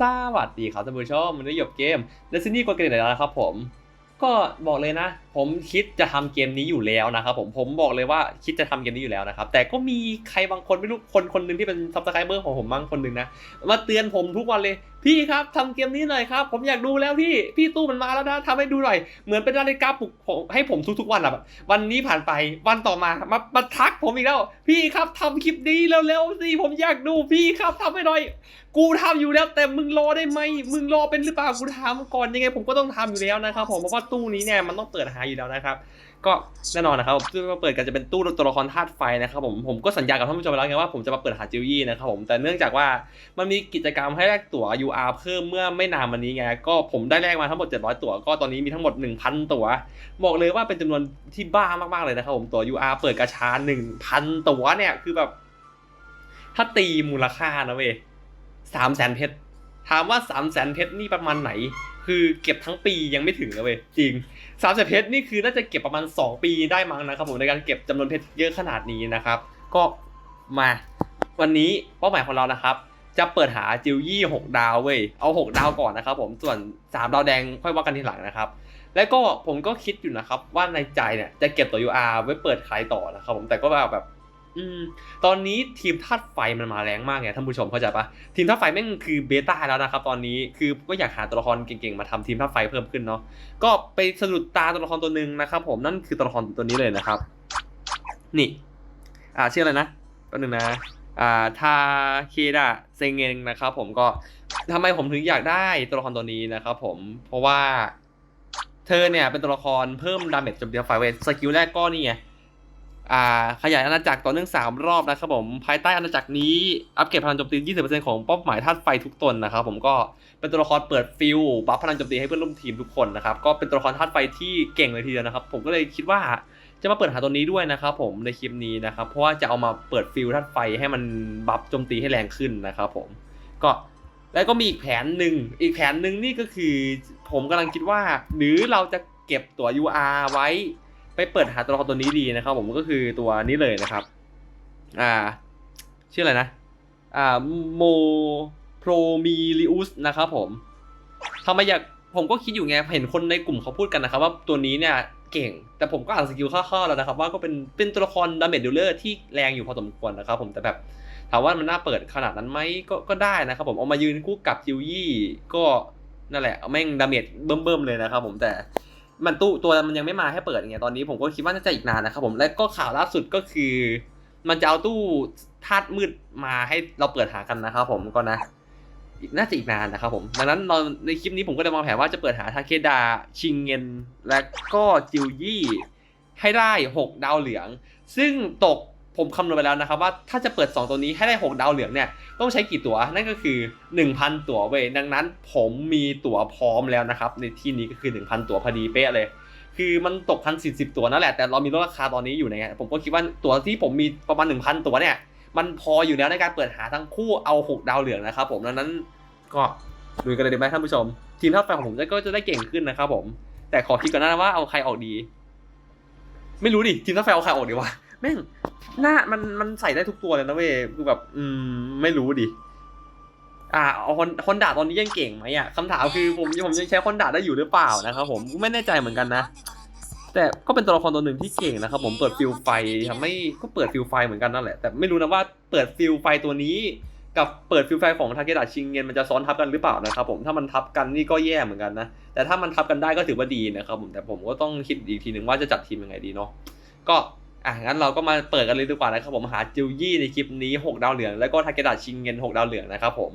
สวัสดีครับท่านผู้ชมมันได้หยบเกมเดซินี่กดเกมไหนแล้วครับผม ก็บอกเลยนะ ผมคิดจะทำเกมนี้อยู่แล้วนะครับผมผมบอกเลยว่าคิดจะทำเกมนี้อยู่แล้วนะครับ แต่ก็มีใครบางคนไม่รู้คนคนหนึ่งที่เป็นซับสไครเบอร์ของผมบางคนหนึ่งนะมาเตือนผมทุกวันเลยพี่ครับทำเกมนี้หน่อยครับ ผมอยากดูแล้วพี่ พี่ตู้มันมาแล้วนะทำให้ดูหน่อย เหมือนเป็นนาฬิกาปลุกผมให้ผมทุกๆวันอะแบบวันนี้ผ่านไปวันต่อมามามาทักผมอีกแล้ว พี่ครับทำคลิปนี้เร็วๆสิผมอยากดูพี่ครับทำให้หน่อย กูทำอยู่แล้วแต่มึงรอได้ไหมมึงรอเป็นหรือเปล่ากูทำก่อนยังไง ผมก็ต้องทำอยู่แล้วนะครับผมเพราะว่าตู้นี้เนี่ยมันต้องเปิดหาอยู่แล้วนะครับ ก็แน่นอนนะครับซึ่งมาเปิดกันจะเป็นตู้ตัวละครธาตุไฟนะครับผมผมก็สัญญากับท่านผู้ชมไปแล้วไงว่าผมจะมาเปิดหาจิวยี่นะครับผมแต่เนื่องจากว่ามันมีกิจกรรมให้แลกตั๋ว UR เพิ่มเมื่อไม่นานมานี้ไงก็ผมได้แลกมาทั้งหมด 700 ตั๋วก็ตอนนี้มีทั้งหมด 1,000 ตั๋ว บอกเลยว่าเป็นจำนวนที่บ้ามากๆเลยนะครับผมตั๋ว UR เปิดกระชา1,000 ตั๋วเนี่ยคือแบบถ้าตีมูลค่านะเว้ยสามแสนเพชรถามว่าสามแสนเพชรนี่ประมาณไหน คือเก็บทั้งปียังไม่ถึงนะเว้ยจริง สามสิบเพชรนี่คือน่าจะเก็บประมาณ 2 ปีได้มั้งนะครับผมในการเก็บจำนวนเพชรเยอะขนาดนี้นะครับ ก็มาวันนี้เป้าหมายของเรานะครับ จะเปิดหาจิวยี่หกดาวเว้ยเอาหกดาวก่อนนะครับ ผมส่วนสามดาวแดงค่อยว่ากันทีหลังนะครับ แล้วก็ผมก็คิดอยู่นะครับว่าในใจเนี่ยจะเก็บตัว UR ไว้เปิดขายต่อนะครับ ผมแต่ก็แบบแบบ อืมตอนนี้ทีมธาตุไฟมันมาแรงมากไงท่านผู้ชมเข้าใจปะทีมธาตุไฟแม่งคือเบต้าแล้วนะครับตอนนี้คือก็อยากหาตัวละครเก่งๆมาทำทีมธาตุไฟเพิ่มขึ้นเนาะก็ไปสะดุดตาตัวละครตัวหนึ่งนะครับ ผมนั่นคือตัวละครตัวนี้เลยนะครับ นี่ อ่าชื่ออะไรนะแป๊บนึงนะอ่าทาเคดะเซงเงงนะครับ ผมก็ทำไมผมถึงอยากได้ตัวละครตัวนี้นะครับ ผมเพราะว่า เธอเนี่ยเป็นตัวละครเพิ่มดาเมจจมเดียวไฟเวทสกิลแรกก็นี่ไง อ่าขยายอาณาจักรต่อเนื่อง 3 รอบนะครับผมภายใต้อาณาจักรนี้อัปเกรดพลังโจมตี 20%ของเป้าหมายธาตุไฟทุกตนนะครับผมก็เป็นตัวละครเปิดฟิลบัฟพลังโจมตีให้เพื่อนร่วมทีมทุกคนนะครับก็เป็นตัวละครธาตุไฟที่เก่งเลยทีเดียวนะครับ ผมก็เลยคิดว่าจะมาเปิดหาตัวนี้ด้วยนะครับผมในคลิปนี้นะครับเพราะว่าจะเอามาเปิดฟิลธาตุไฟให้มันบัฟโจมตีให้แรงขึ้นนะครับผมก็แล้วก็มีอีกแผนหนึ่งอีกแผนหนึ่งนี่ก็คือผมกำลังคิดว่า หรือเราจะเก็บตัว UR ไว้ ไปเปิดหาตัวละครตัวนี้ดีนะครับ ผมก็คือตัวนี้เลยนะครับ อ่า ชื่ออะไรนะ อ่าโมโพรมีลิอุสนะครับผมทำไมอยากผมก็คิดอยู่ไงเห็นคนในกลุ่มเขาพูดกันนะครับ ว่าตัวนี้เนี่ยเก่ง แต่ผมก็อ่านสกิลคร่าวๆแล้วนะครับ ว่าก็เป็นเป็นตัวละครดาเมจดิลเลอร์ที่แรงอยู่พอสมควรนะครับ ผมแต่แบบถามว่ามันน่าเปิดขนาดนั้นไหมก็ก็ได้นะครับ ผมเอามายืนคู่กับจิวยี่ก็นั่นแหละแม่งดาเมจเบิ่มๆเลยนะครับ ผมแต่ มันตู้ตัวมันยังไม่มาให้เปิดไงตอนนี้ผมก็คิดว่าน่าจะอีกนานนะครับผมและก็ข่าวล่าสุดก็คือ มันจะเอาตู้ธาตุมืดมาให้เราเปิดหากันนะครับผมก็นะน่าจะอีกนานนะครับผมดังนั้นเราในคลิปนี้ผมก็เลยมองแผนว่าจะเปิดหาทาเคดา ชิงเงิน และก็จิวยี่ให้ได้ 6 ดาวเหลือง ซึ่งตก ผมคำนวณไปแล้วนะครับว่าถ้าจะเปิด 2 ตัวนี้ให้ได้ 6 ดาวเหลืองเนี่ยต้องใช้กี่ตัวนั่นก็คือ 1,000 ตั๋วเว้ยดังนั้นผมมีตั๋วพร้อมแล้วนะครับ ในที่นี้ก็คือ 1,000 ตั๋วพอดีเป๊ะเลย คือมันตกพันสี่สิบตั๋วนั่นแหละแต่เรามีลดราคาตอนนี้อยู่ในผมก็คิดว่าตั๋วที่ผมมีประมาณ 1,000 ตั๋วเนี่ยมันพออยู่แล้วในการเปิดหาทั้งคู่เอา 6 ดาวเหลืองนะครับผมดังนั้นก็ดูกันเลยดีไหมท่านผู้ชม ทีมทัพไฟของผมก็จะได้เก่งขึ้นนะครับผม แต่ขอคิดก่อนนะว่าเอาใครออกดี ไม่รู้ดิทีมทัพไฟเอาใครออกดีวะ แม่งหน้ามันมันใส่ได้ทุกตัวเลยนะเว้ยคือแบบ อืม ไม่รู้ดิอ่าเอาคนคนด่าตอนนี้ยังเก่งไหมอะคำถามคือผมผมยังใช้คนด่าได้อยู่หรือเปล่านะครับผมไม่แน่ใจเหมือนกันนะแต่ก็เป็นตัวละครตัวหนึ่งที่เก่งนะครับผมเปิดฟิลไฟทำให้ก็เปิดฟิลไฟเหมือนกันนั่นแหละ แต่ไม่รู้นะว่าเปิดฟิลไฟตัวนี้ กับเปิดฟิลไฟของทาเกดะชิงเงินมันจะซ้อนทับกันหรือเปล่านะครับผมถ้ามันทับกันนี่ก็แย่เหมือนกันนะแต่ถ้ามันทับกันได้ก็ถือว่าดีนะครับผมแต่ผมก็ต้องคิดอีกทีหนึ่งว่าจะจัดทีมยังไงดีเนาะก็ อะงั้นเราก็มาเปิดกันเลยดีกว่านะครับผมหาจิวยี่ในคลิปนี้ 6 ดาวเหลืองแล้วก็ทาเกดะชิงเงิน 6 ดาวเหลืองนะครับผม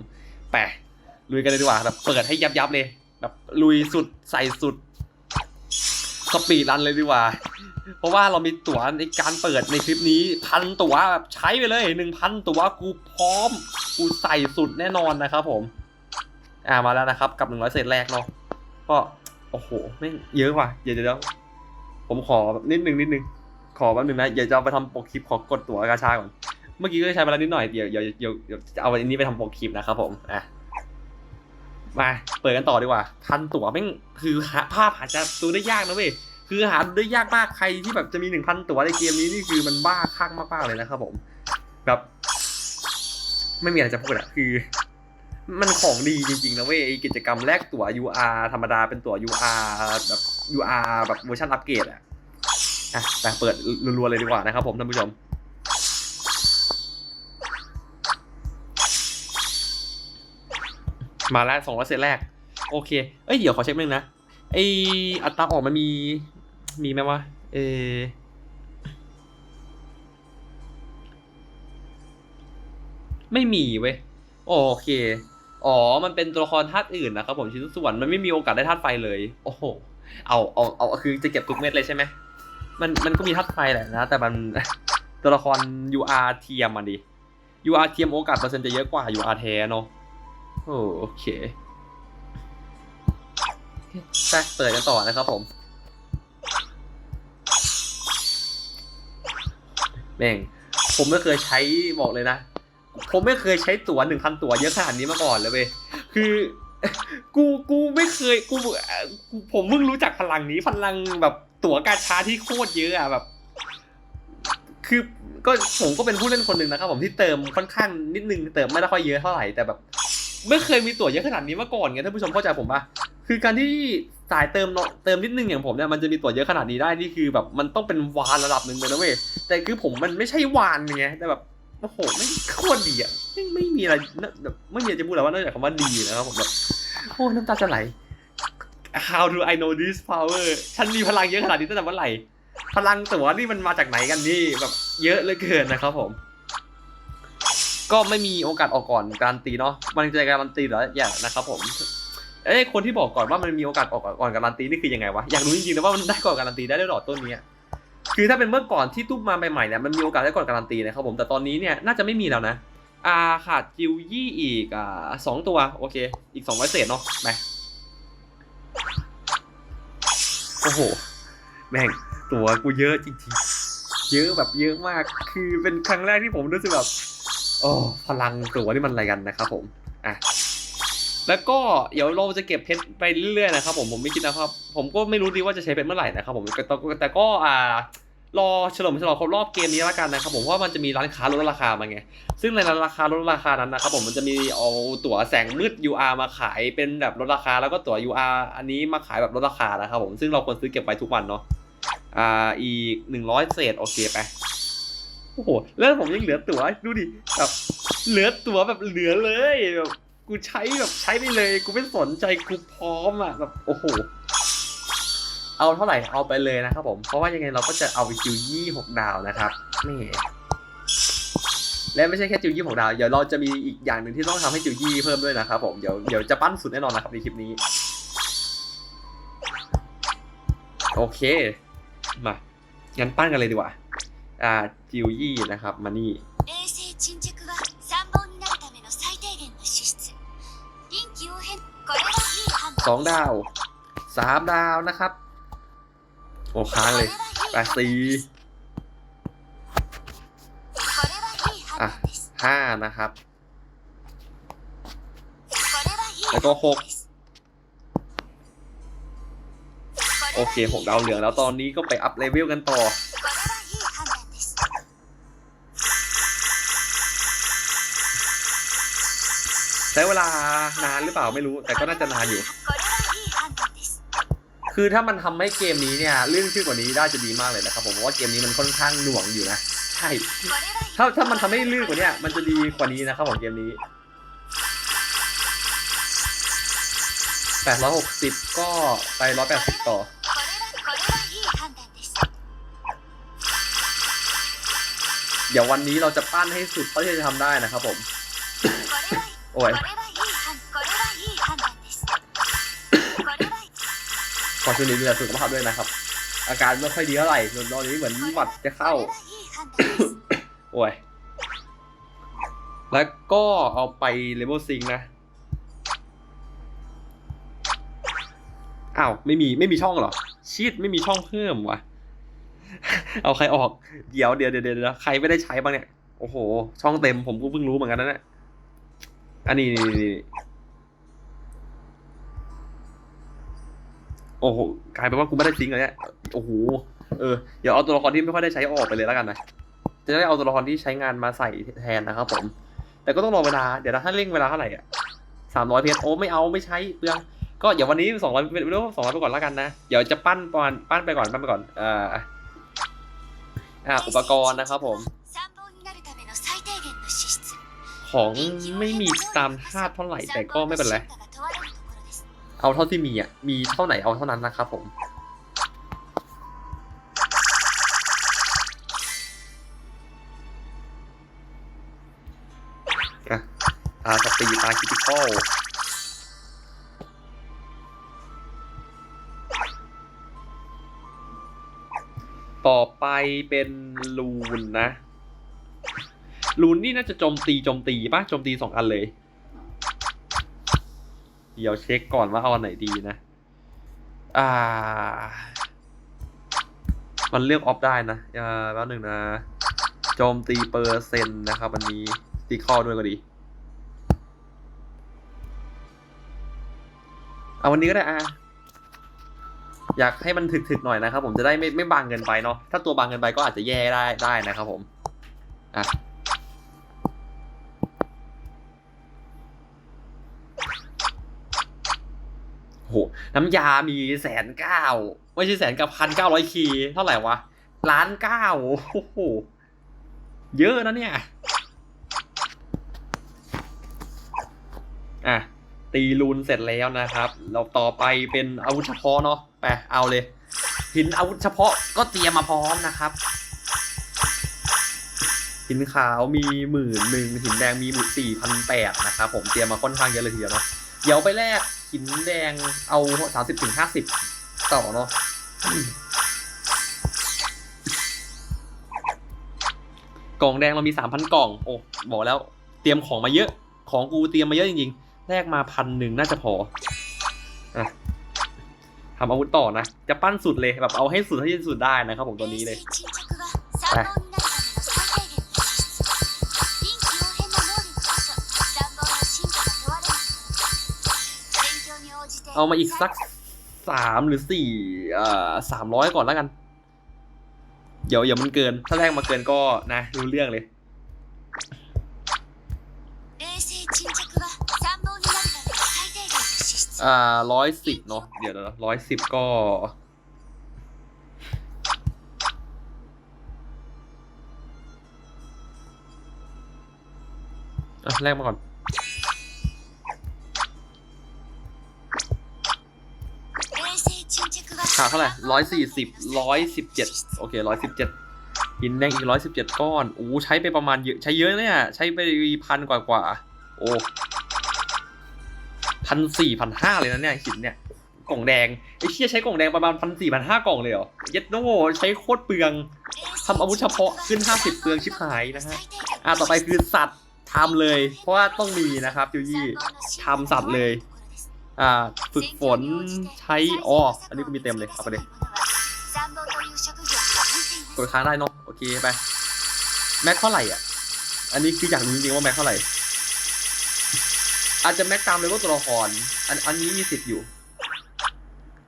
แปะลุยกันเลยดีกว่าแบบเปิดให้ยับยับเลยแบบลุยสุดใส่สุดสปีดรันเลยดีกว่า เพราะว่าเรามีตั๋วในการเปิดในคลิปนี้พันตั๋วแบบใช้ไปเลยหนึ่งพันตั๋วกูพร้อม กูใส่สุดแน่นอนนะครับผมอ่ามาแล้วนะครับ กับหนึ่งร้อยเศษแรกเนาะก็โอ้โหไม่เยอะว่ะเดี๋ยวเดี๋ยวผมขอแบบนิดนึงนิดนึง ขอแป๊บนึงนะอย่าจะเอาไปทำปกคลิปขอกดตั๋วกาชาก่อน เมื่อกี้ก็ใช้ไปแล้วนิดหน่อย เดี๋ยวเดี๋ยวเดี๋ยวเดี๋ยวจะเอาอันนี้ไปทำปกคลิปนะครับผม อะ มา เปิดกันต่อดีกว่า พันตั๋วแม่งคือหาภาพหาจะดูได้ยากนะเว้ย คือหาดูได้ยากมาก ใครที่แบบจะมีหนึ่งพันตั๋วในเกมนี้นี่คือมันบ้าคลั่งมากๆเลยนะครับผม แบบ ไม่มีอะไรจะพูดอะคือมันของดีจริงๆนะเว้ยกิจกรรมแลกตั๋ว UR ธรรมดาเป็นตั๋ว UR แบบ UR แบบเวอร์ชันอัปเกรดอะ อะแต่เปิดรัวๆเลยดีกว่านะครับผมท่านผู้ชมมาแล้วสองร้อยเซตแรก โอเค เอ้ย เดี๋ยวขอเช็คนึงนะ ไออัตราออกมันมี มีไหมวะเออไม่มีเว้ย โอเค อ๋อ มันเป็นตัวละครธาตุอื่นนะครับผมชิ้นส่วน มันไม่มีโอกาสได้ธาตุไฟเลย โอ้โห เอา เอา เอา คือจะเก็บทุกเม็ดเลยใช่ไหม มันมันก็มีธาตุไฟแหละนะ แต่มันตัวละคร UR เทียมมันดิ UR เทียมโอกาสเปอร์เซ็นต์จะเยอะกว่า UR แท้เนอะโอโอเคไปเปิดกันต่อนะครับผมแม่งผมไม่เคยใช้บอกเลยนะ ผมไม่เคยใช้ตั๋วหนึ่งพันตั๋วเยอะขนาดนี้มาก่อนเลยเว้ยคือกูกูไม่เคยกูเอ่อกูผมเพิ่งรู้จักพลังนี้พลังแบบ ตั๋วกาชาที่โคตรเยอะอะแบบ คือก็ผมก็เป็นผู้เล่นคนหนึ่งนะครับ ผมที่เติมค่อนข้างนิดนึงเติมไม่ได้ค่อยเยอะเท่าไหร่แต่แบบไม่เคยมีตั๋วเยอะขนาดนี้มาก่อนไงท่านผู้ชมเข้าใจผมปะคือการที่สายเติมเนอะเติมนิดนึงอย่างผมเนี่ยมันจะมีตั๋วเยอะขนาดนี้ได้นี่คือแบบมันต้องเป็นวานระดับหนึ่งเลยนะเว้ยแต่คือผมมันไม่ใช่วานไงแต่แบบโอ้โหไม่โคตรดีอะไม่ไม่มีอะไรแบบไม่มีจะพูดแล้วว่านอกจากคำว่าดีนะครับผมแบบโอ้น้ำตาจะไหล How do I know this power ฉันมีพลังเยอะขนาดนี้ตั้งแต่เมื่อไหร่ พลังตัวนี่มันมาจากไหนกันนี่แบบเยอะเหลือเกินนะครับผม ก็ไม่มีโอกาสออกก่อนการันตีเนาะ มันจะการันตีหรออย่างนะครับผมเอ้คนที่บอกก่อนว่ามันมีโอกาสออกก่อนการันตีนี่คือยังไงวะ อยากรู้จริงๆนะว่ามันได้ก่อนการันตีได้ด้วยเหรอต้นนี้คือถ้าเป็นเมื่อก่อนที่ตุ๊บมาใหม่ๆเนี่ยมันมีโอกาสได้ก่อนการันตีนะครับผมแต่ตอนนี้เนี่ยน่าจะไม่มีแล้วนะอาขาดจิวยี่อีกอ่าสองตัวโอเค อีกสองร้อยเศษเนาะไป โอ้โห แม่งตัวกูเยอะจริงๆ เยอะแบบเยอะมาก คือเป็นครั้งแรกที่ผมรู้สึกแบบ โอ้พลังตัวนี่มันอะไรกันนะครับผม อะ แล้วก็เดี๋ยวเราจะเก็บเพชรไปเรื่อยๆนะครับผม ผมไม่คิดนะครับ ผมก็ไม่รู้ดีว่าจะใช้เพชรเมื่อไหร่นะครับผม แต่แต่แต่ก็อ่า รอเฉลิมฉลองครบรอบเกมนี้แล้วกันนะครับผมเพราะว่ามันจะมีร้านค้าลดราคามาไง ซึ่งในร้านราคาลดราคานั้นนะครับผมมันจะมีเอาตั๋วแสงมืด UR มาขายเป็นแบบลดราคา แล้วก็ตั๋ว UR อันนี้มาขายแบบลดราคานะครับผมซึ่งเราควรซื้อเก็บไว้ทุกวันเนาะอ่าอีกหนึ่งร้อยเศษโอเคไปโอ้โหแล้วผมยังเหลือตั๋วดูดิแบบเหลือตั๋วแบบเหลือเลยแบบกูใช้แบบใช้ไปเลย กูไม่สนใจกูพร้อมอะแบบโอ้โห เอาเท่าไหร่เอาไปเลยนะครับผมเพราะว่ายังไงเราก็จะเอาจิวยี่หกดาวนะครับนี่และไม่ใช่แค่จิวยี่หกดาว เดี๋ยวเราจะมีอีกอย่างหนึ่งที่ต้องทำให้จิวยี่เพิ่มด้วยนะครับผม เดี๋ยวเดี๋ยวจะปั้นสุดแน่นอนนะครับในคลิปนี้ โอเค มา งั้นปั้นกันเลยดีกว่า อ่า จิวยี่นะครับ มานี่สองดาวสามดาวนะครับ โอ้ค้างเลยแปดสี่อะห้านะครับ แล้วก็หกโอเคหกดาวเหลืองแล้วตอนนี้ก็ไปอัพเลเวลกันต่อใช้เวลานานหรือเปล่าไม่รู้ แต่ก็น่าจะนานอยู่ คือถ้ามันทำให้เกมนี้เนี่ยเรื่องขึ้นกว่านี้ได้จะดีมากเลยนะครับผมเพราะว่าเกมนี้มันค่อนข้างหน่วงอยู่นะใช่ถ้าถ้ามันทำให้ลื่นกว่านี้มันจะดีกว่านี้นะครับของเกมนี้แปดร้อยหกสิบก็ไปร้อยแปดสิบต่อเดี๋ยววันนี้เราจะปั้นให้สุดเท่าที่จะทำได้นะครับผม โอ้ย ขอชุดนทร์ดูแลสุขภาพด้วยนะครับ อาการไม่ค่อยดีเท่าไหร่ส่นตอนนี้เหมือนหวัดจะเข้า โอ้ย แล้วก็เอาไปเลเวลซิงนะ อ้าว ไม่มีไม่มีช่องหรอ ชีตไม่มีช่องเพิ่มวะเอาใครออก เดี๋ยวเดี๋ยวเดี๋ยวดี๋ยวใครไม่ได้ใช้บ้างเนี่ย โอ้โห ช่องเต็มผมก็เพิ่งรู้เหมือนกันนะเนี่ยอันนี้นี่ โอ้โหกลายเป็นว่ากูไม่ได้ทิ้งอะไรเนี่ยโอ้โหเออเดี๋ยวเอาตัวละครที่ไม่ค่อยได้ใช้ออกไปเลยแล้วกันนะจะได้เอาตัวละครที่ใช้งานมาใส่แทนนะครับผม แต่ก็ต้องรอเวลาเดี๋ยวถ้าเร่งเวลาเท่าไหร่อะสามร้อยเพชรโอ้ไม่เอาไม่ใช้เปลืองก็เดี๋ยววันนี้สองร้อยเป็นเรื่องสองร้อยไปก่อนแล้วกันนะ เดี๋ยวจะปั้นปอนปั้นไปก่อนปั้นไปก่อนเอ่ออ่าอุปกรณ์นะครับผม ของไม่มีตามคาดเท่าไหร่แต่ก็ไม่เป็นไร เอาเท่าที่มีอะ มีเท่าไหนเอาเท่านั้นนะครับผม อะตาสตีตาคิติคอลต่อไปเป็นลูนนะ ลูนนี่น่าจะโจมตีโจมตีป่ะโจมตีสองอันเลย เดี๋ยวเช็คก่อนว่าเอาอันไหนดีนะ อ่า มันเลือกออฟได้นะอ่าแป๊บหนึ่งนะโจมตีเปอร์เซ็นต์นะครับวันนี้ตีคอด้วยก็ดี เอาวันนี้ก็ได้อะอยากให้มันถึกๆหน่อยนะครับผมจะได้ไม่ไม่บางเกินไปเนาะถ้าตัวบางเกินไปก็อาจจะแย่ได้ได้นะครับผมอะ โหน้ำยามีแสนเก้าไม่ใช่แสนกับพันเก้าร้อยคีเท่าไหร่วะล้านเก้าโอ้โหเยอะนะเนี่ย อะ ตีรูนเสร็จแล้วนะครับ เราต่อไปเป็นอาวุธเฉพาะเนาะไปเอาเลย หินอาวุธเฉพาะก็เตรียมมาพร้อมนะครับ หินขาวมีหมื่นหนึ่งหินแดงมีหมื่นสี่พันแปดนะครับผมเตรียมมาค่อนข้างเยอะเลยทีเดียวเนาะเดี๋ยวไปแลก หินแดงเอาสามสิบถึงห้าสิบต่อเนาะกล่องแดงเรามีสามพันกล่อง โอ้บอกแล้ว เตรียมของมาเยอะ ของกูเตรียมมาเยอะจริงๆ แลกมาพันหนึ่งน่าจะพออะทำอาวุธต่อนะ จะปั้นสุดเลยแบบเอาให้สุดเท่าที่สุดได้นะครับผมตัวนี้เลย冷静 เอามาอีกสักสามหรือสี่อ่าสามร้อยก่อนแล้วกัน เดี๋ยวอย่ามันเกิน ถ้าแรกมาเกินก็นะรู้เรื่องเลยอ่าร้อยสิบเนาะเดี๋ยวนะร้อยสิบก็แรกมาก่อนาเท่าไหร่ร้อยสี่สิบร้อยสิบเจ็ดโอเคร้อยสิบเจ็ดหินแดงอีกร้อยสิบเจ็ดก้อนโอ้ใช้ไปประมาณเยอะใช้เยอะเนี่ย ใช้ไปพันกว่ากว่า โอ้พันสี่พันห้าเลยนะเนี่ยหินเนี่ยกล่องแดงไอ้เชี่ยใช้กล่องแดงประมาณพันสี่พันห้ากล่องเลยเหรอเย็ดโน่ใช้โคตรเปลืองทำอาวุธเฉพาะขึ้น50เปลืองชิบหายนะฮะอะต่อไปคือสัตว์ทำเลย เพราะว่าต้องมีนะครับยูยี่ทำสัตว์เลย อ่าฝึกฝนใช้อ๋ออันนี้ก็มีเต็มเลยเอาไปเลยกดค้างได้เนาะโอเคไปแม็กเท่าไหร่อะ อันนี้คืออยากรู้จริงๆว่าแม็กเท่าไหร่ อาจจะแม็กตามเลยว่าตัวละครอันอันนี้มีสิทธิ์อยู่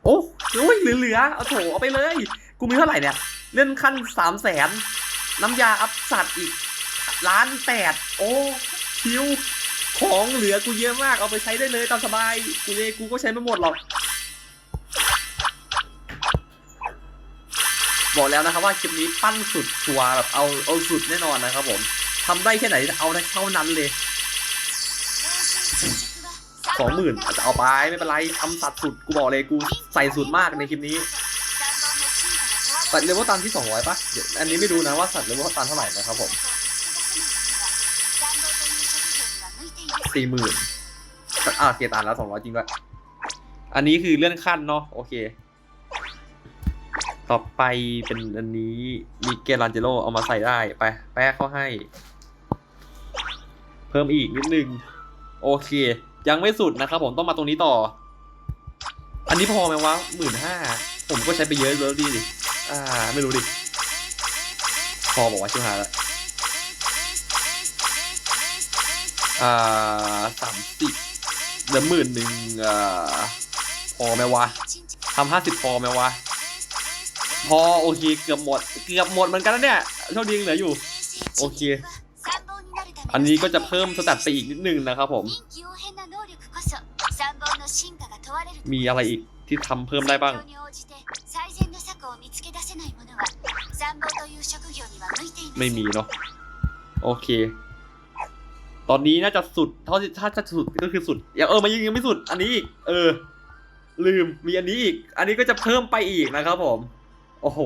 โอ้โอ้ยเหลือๆเอาโถเอาไปเลย กูมีเท่าไหร่เนี่ย เลื่อนขั้นสามแสนน้ำยาอัพสัตว์อีกล้านแปดโอ้ ชิว ของเหลือกูเยอะมากเอาไปใช้ได้เลยตามสบาย กูเองกูก็ใช้ไม่หมดหรอก บอกแล้วนะครับว่าคลิปนี้ปั้นสุดชัวร์แบบเอาเอาสุดแน่นอนนะครับผมทำได้แค่ไหนเอาได้เท่านั้นเลยสองหมื่นอาจจะเอาไปไม่เป็นไรทำสัตว์สุดกูบอกเลยกูใส่สุดมากในคลิปนี้สัตว์เลเวลตันที่สองร้อยปะอันนี้ไม่รู้นะว่าสัตว์เลเวลตันเท่าไหร่นะครับผม สี่หมื่นอ่าเกียตานแล้วสองร้อยจริงด้วย อันนี้คือเลื่อนขั้นเนาะโอเค ต่อไปเป็นอันนี้มีเกลันเจโรเอามาใส่ได้ไป แปะเข้าให้ เพิ่มอีกนิดนึง โอเค ยังไม่สุดนะครับผมต้องมาตรงนี้ต่อ อันนี้พอไหมวะหมื่นห้าผมก็ใช้ไปเยอะแล้วดิอ่า ไม่รู้ดิ พอบอกว่าชิบหายแล้ว อ่าสามสิบเหลือหมื่นหนึ่งอ่าพอไหมวะทำห้าสิบพอไหมวะ พอโอเคเกือบหมด เกือบหมดเหมือนกันแล้วเนี่ยโชคดีเหลืออยู่ โอเค อันนี้ก็จะเพิ่มสแตทไปอีกนิดนึงนะครับผม มีอะไรอีกที่ทำเพิ่มได้บ้างไม่มีเนาะโอเค ตอนนี้น่าจะสุดเท่าที่ถ้าจะสุดก็คือสุดอย่าเออมายังยังไม่สุด อันนี้อีกเออ ลืมมีอันนี้อีก อันนี้ก็จะเพิ่มไปอีกนะครับผม โอ้โห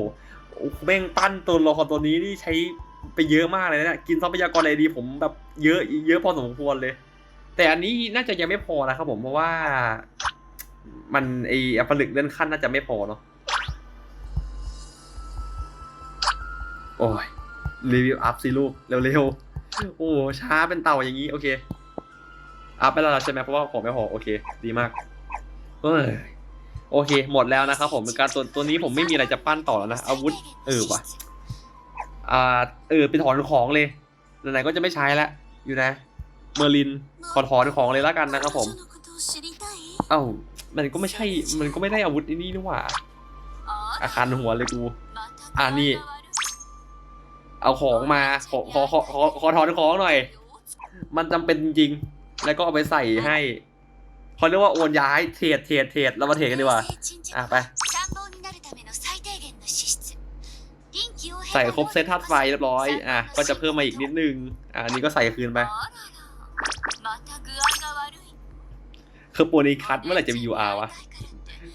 แม่งปั้นตัวละครตัวนี้นี่ใช้ไปเยอะมากเลยนะกินทรัพยากรอะไรดีผมแบบเยอะเยอะพอสมควรเลย แต่อันนี้น่าจะยังไม่พอนะครับผมเพราะว่า มันไออัปลึกเลื่อนขั้นน่าจะไม่พอเนาะโอ้ยรีวิวอัพสิลูกเร็วๆ โอ้ช้าเป็นเต่าอย่างนี้โอเคอัพไปแล้วใช่ไหมเพราะว่าผมไม่พอโอเค ดีมากเออโอเค หมดแล้วนะครับผมการตัวตัวนี้ผมไม่มีอะไรจะปั้นต่อแล้วนะอาวุธ เออว่ะอ่าเออไปถอนของเลยไหนๆก็จะไม่ใช้แล้วอยู่นะ เมอร์ลินขอถอนของเลยแล้วกันนะครับผม เอ้ามันก็ไม่ใช่ มันก็ไม่ได้อาวุธนี่นี่หว่า อาคารหัวเลยกู อ่านี่ เอาของมาขอขอขอขอขอถอนของหน่อย มันจำเป็นจริงแล้วก็เอาไปใส่ให้เขาเรียกว่าโอนย้ายเทรดเทรดเทรดเรามาเทรดกันดีกว่าอะไปใส่ครบเซตธาตุไฟเรียบร้อย อะ ก็จะเพิ่มมาอีกนิดนึง อะนี้ก็ใส่คืนไป คือปูนี้คัทเมื่อไหร่จะมี UR วะ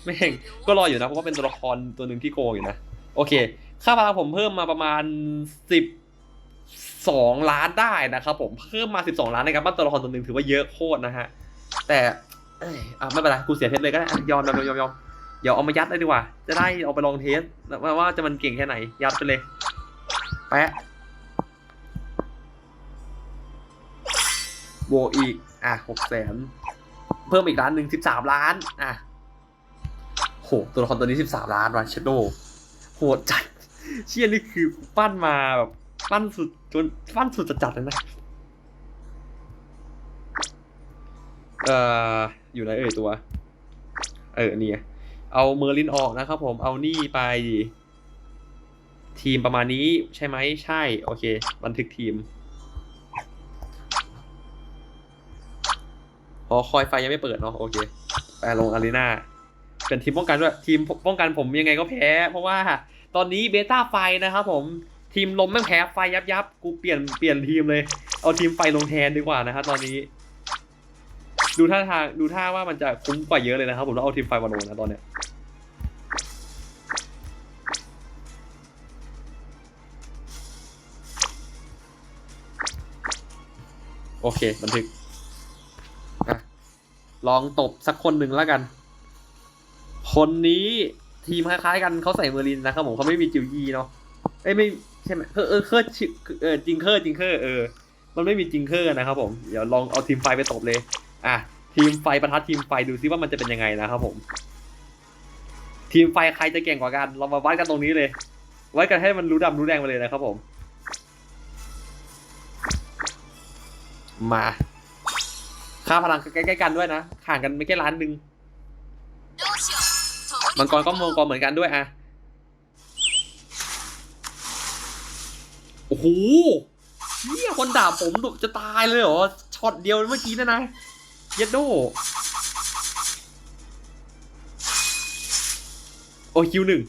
ไม่เห็นก็รออยู่นะ เพราะว่าเป็นตัวละครตัวหนึ่งที่โกงอยู่นะ โอเค ค่าพลังผมเพิ่มมาประมาณสิบสองล้านได้นะครับผมเพิ่มมาสิบสองล้านในะครับบ้านตัวละครตัวหนึ่งถือว่าเยอะโคตรนะฮะ แต่เอ้ยอะไม่เป็นไรกูเสียเพชรเลยก็ได้ยอมยอมยอมยอมเดี๋ยวเอามายัดเลยดีกว่า จะได้เอาไปลองเทสว่าจะมันเก่งแค่ไหน ยัดไปเลยแปะโบอีก อะหกแสนเพิ่มอีกล้านหนึ่งสิบสามล้าน อะโหตัวละครตัวนี้สิบสามล้านวันเชโดโหดจัด เชี่ยนี่คือปั้นมาแบบปั้นสุดจนปั้นสุดจัดๆเลยนะเอ่ออยู่ไหนเอ่ยตัว เออนี่ไงเอาเมอร์ลินออกนะครับผมเอานี่ไป ทีมประมาณนี้ใช่ไหมใช่ โอเค บันทึกทีมพอคอยไฟยังไม่เปิดเนาะโอเคไปลงอารีนาเป็นทีมป้องกันด้วย ทีมป้องกันผมยังไงก็แพ้ เพราะว่า ตอนนี้เบต้าไฟนะครับผมทีมลมแม่งแพ้ไฟยับยับกูเปลี่ยนเปลี่ยนทีมเลย เอาทีมไฟลงแทนดีกว่านะครับตอนนี้ ดูท่าทางดูท่าว่ามันจะคุ้มกว่าเยอะเลยนะครับผมแล้วเอาทีมไฟมาลงนะตอนเนี้ยโอเค บันทึกอะลองตบสักคนหนึ่งแล้วกัน คนนี้ ทีมคล้ายๆกันเขาใส่เมอร์ลินนะครับผมเขาไม่มีจิวยีเนาะเอ้ไม่ใช่ไหมเออเออเคอร์เอจิงเคอร์จิงเคอร์เออ มันไม่มีจิงเคอร์นะครับผมเดี๋ยวลองเอาทีมไฟไปตบเลย อะทีมไฟประทัดทีมไฟดูซิว่ามันจะเป็นยังไงนะครับผม ทีมไฟใครจะเก่งกว่ากันเรามาวัดกันตรงนี้เลยวัดกันให้มันรู้ดำรู้แดงไปเลยนะครับผม มาค่าพลังใกล้ๆกันด้วยนะห่างกันไม่แค่ล้านหนึ่ง มังกรก็มังกรเหมือนกันด้วยอะโอ้โหเฮียคนด่าผมดุจะตายเลยเหรอ ช็อตเดียวเมื่อกี้นะนะ เยดโด โอ้คิวหนึ่ง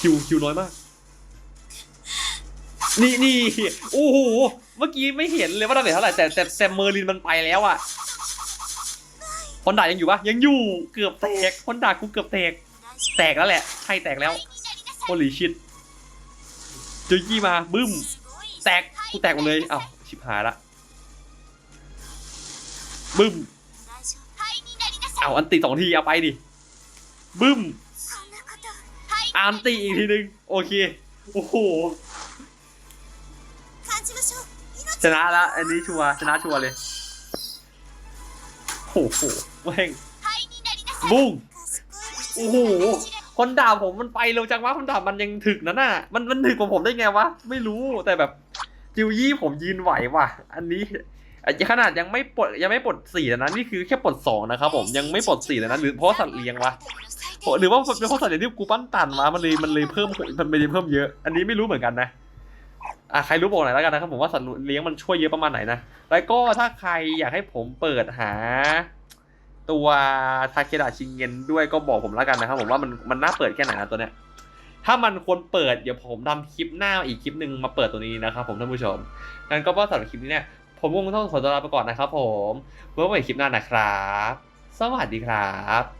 คิวคิวน้อยมาก นี่นี่โอ้โห เมื่อกี้ไม่เห็นเลยว่าดาเมจเท่าไหร่แต่แต่แต่เมอร์ลินมันไปแล้วอะ คนด่ายังอยู่ปะยังอยู่เกือบแตกคนด่ากูเกือบแตก แตกแล้วแหละใช่แตกแล้วโอลีชิดจอยกี้มาบึ้ม แตกกูแตกหมดเลยเอ้าชิบหายละบึ้มเอาอันตีสองทีเอาไปดิบึ้มอันตีอีกทีหนึ่งโอเคโอ้โหชนะละอันนี้ชัวชนะชัวเลย โอ้โหแม่งบุ้งโอ้โหคนด่าผมมันไปเร็วจังวะคนด่ามันยังถึกนะน่ะมันมันถึกกว่าผมได้ไงวะไม่รู้แต่แบบจิวยี่ผมยืนไหวว่ะ อันนี้ขนาดยังไม่ปลดยังไม่ปลดสี่นะนี่คือแค่ปลดสองนะครับผมยังไม่ปลดสี่นะหรือเพราะสัตว์เลี้ยงวะหรือว่าเป็นเพราะสัตว์เลี้ยงที่กูปั้นตันมามันเลยมันเลยเพิ่มมันเลยเพิ่มเยอะ อันนี้ไม่รู้เหมือนกันนะ อะใครรู้บอกหน่อยแล้วกันนะครับผมว่าสัตว์เลี้ยงมันช่วยเยอะประมาณไหนนะ แล้วก็ถ้าใครอยากให้ผมเปิดหา ตัวทาเคดะชิงเงินด้วยก็บอกผมแล้วกันนะครับผมว่ามันมันน่าเปิดแค่ไหนนะตัวเนี้ยถ้ามันควรเปิดเดี๋ยวผมทำคลิปหน้าอีกคลิปหนึ่งมาเปิดตัวนี้นะครับผมท่านผู้ชมงั้นก็สำหรับคลิปนี้เนี่ยผมคงต้องขอตัวลาไปก่อนนะครับผมไว้พบกันคลิปหน้านะครับ สวัสดีครับ